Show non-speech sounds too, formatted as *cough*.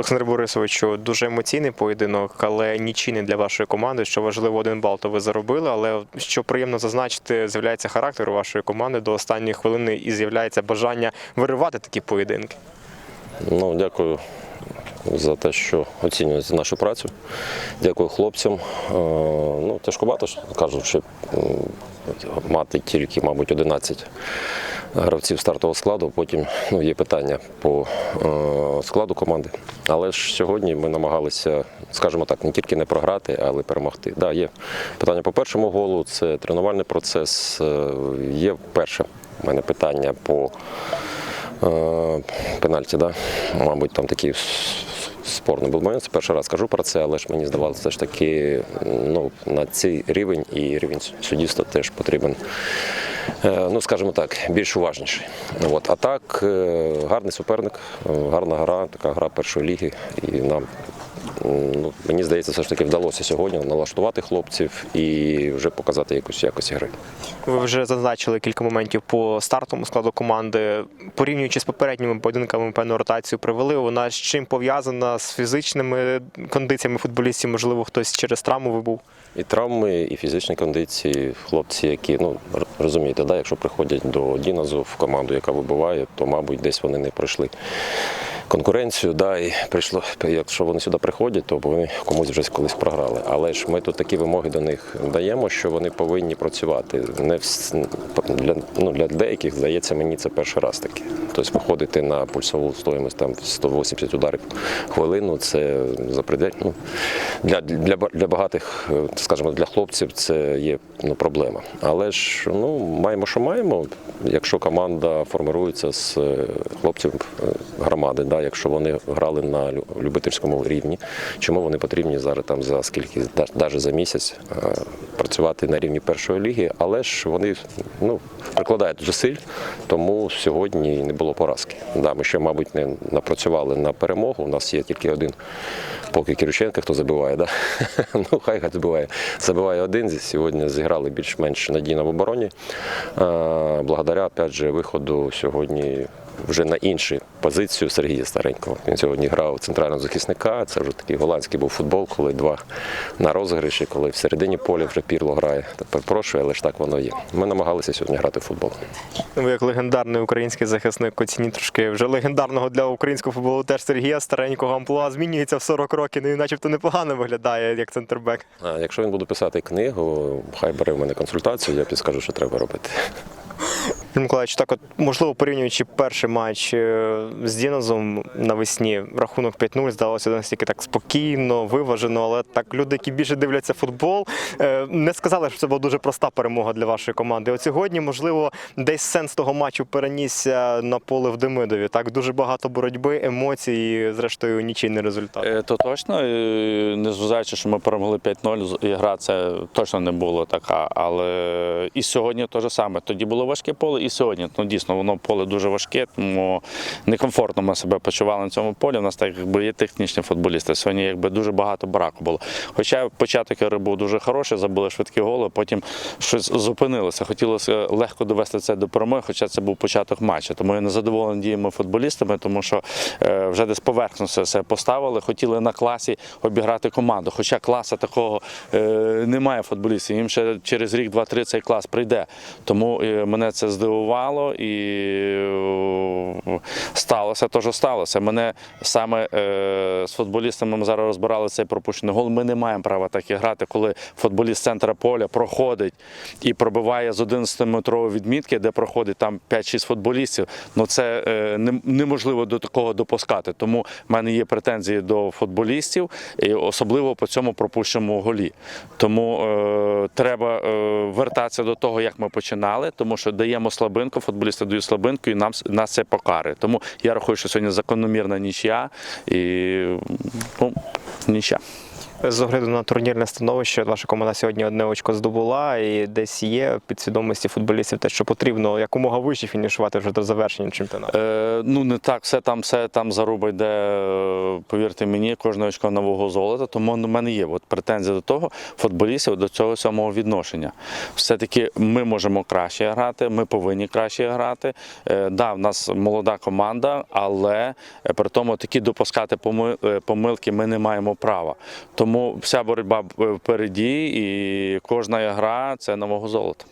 Олександр Борисовичу, дуже емоційний поєдинок, але нічийний для вашої команди. Що важливо, один бал то ви заробили. Але що приємно зазначити, з'являється характер вашої команди до останньої хвилини і з'являється бажання виривати такі поєдинки. Ну, дякую за те, що оцінюєте нашу працю. Дякую хлопцям. Е, Ну, тяжкувато, ж, кажуть, що мати тільки, мабуть, 11 гравців стартового складу. Потім ну, є питання по е, складу команди. Але ж сьогодні ми намагалися, скажімо так, не тільки не програти, але перемогти. Да, є питання по першому голу, це тренувальний процес. Е, Є перше в мене питання по Е, пенальті, да? мабуть, там такий спорний був момент. Це перший раз кажу про це, але ж мені здавалося, все ж таки ну, на цей рівень і рівень суддівства теж потрібен, ну скажімо так, більш уважніший. От. А так, е, гарний суперник, е, гарна гра, така гра першої ліги. І нам, ну, мені здається, все ж таки вдалося сьогодні налаштувати хлопців і вже показати якусь якість гри. Ви вже зазначили кілька моментів по стартовому складу команди. Порівнюючи з попередніми поєдинками, певну ротацію провели. Вона з чим пов'язана з фізичними кондиціями футболістів? Можливо, хтось через травму вибув. І травми, і фізичні кондиції. Хлопці, які ну розумієте, да, якщо приходять до Діназу в команду, яка вибиває, то мабуть десь вони не пройшли конкуренцію. Да, і прийшло, якщо вони сюди приходять, то вони комусь вже колись програли. Але ж ми тут такі вимоги до них даємо, що вони повинні працювати. Не вс- для, ну, для деяких здається, мені це перший раз таке. Тобто виходити на пульсову стоїмость там 180 ударів хвилину, це. Ну, для, для, для багатих, е, скажімо, для хлопців це є ну, проблема. Але ж ну, маємо, що маємо. Якщо команда формирується з е, хлопців е, громади, да, якщо вони грали на лю- любительському рівні, чому вони потрібні зараз там за скільки, навіть за місяць працювати на рівні першої ліги, але ж вони ну, прикладають зусиль, тому сьогодні не було поразки. Да, ми ще, мабуть, не напрацювали на перемогу. У нас є тільки один поки Кириченко, хто забиває, да? *laughs* ну хай забиває. Забиває один. Сьогодні зіграли більш-менш надійно в обороні. Благодаря опять же, виходу сьогодні вже на іншу позицію Сергія Старенького. Він сьогодні грав центрального захисника. Це вже такий голландський був футбол, коли два на розіграші, коли всередині поля вже пірло грає. Тепер прошу, але ж так воно є. Ми намагалися сьогодні грати в футбол. Ви як легендарний український захисник оцініть трошки вже легендарного для українського футболу теж Сергія старенького амплуа змінюється в 40 років, ну і начебто непогано виглядає як центрбек. А якщо він буде писати книгу, хай бере в мене консультацію, я підскажу, що треба робити. Миколаївич, так от можливо порівнюючи перший матч е, з Дінозом навесні, рахунок 5-0 здалося настільки так спокійно, виважено, але так люди, які більше дивляться футбол, е, не сказали, що це була дуже проста перемога для вашої команди. От сьогодні, можливо, десь сенс того матчу перенісся на поле в Демидові. Так дуже багато боротьби, емоцій, і, зрештою, нічийний результат. Е, То точно, е, незважаючи, що ми перемогли 5-0, з- ігра це точно не було така. Але і сьогодні те ж саме. Тоді було важке поле, і сьогодні. Ну дійсно, воно поле дуже важке, тому некомфортно ми себе почували на цьому полі. У нас так якби є технічні футболісти. Сьогодні якби дуже багато браку було. Хоча початок ігри був дуже хороший, забили швидкі голи, потім щось зупинилося. Хотілося легко довести це до перемоги, хоча це був початок матчу. Тому я не задоволений діями футболістами, тому що е, вже десь поверхно все, все поставили. Хотіли на класі обіграти команду. Хоча класа такого е, немає футболістів. Їм ще через рік, два-три цей клас прийде. Тому е, мене це здивувало і е, сталося те, що сталося. Мене саме е, з футболістами ми зараз розбирали цей пропущений гол. Ми не маємо права так і грати, коли футболіст центра поля проходить і пробиває з 11-метрової відмітки, де проходить там 5-6 футболістів. Ну це е, неможливо до такого допускати. Тому в мене є претензії до футболістів, і особливо по цьому пропущеному голі. Тому е, треба е, вертатися до того, як ми починали, тому що даємо слабинку, футболісти дають слабинку, і нам нас це покари. Тому я рахую, що сьогодні закономірна нічия. І ну, нічия. З огляду на турнірне становище, ваша команда сьогодні одне очко здобула, і десь є в підсвідомості футболістів те, що потрібно якомога вище фінішувати вже до завершення чемпіонату. Е, ну не так, все там, все там заруба йде, е, повірте мені, кожне очко на вагу золота. Тому в мене є от претензія до того футболістів до цього самого відношення. Все-таки ми можемо краще грати, ми повинні краще грати. Е, да, в нас молода команда, але е, при тому такі допускати е, помилки ми не маємо права. Тому вся боротьба впереді, і кожна гра це нового золота.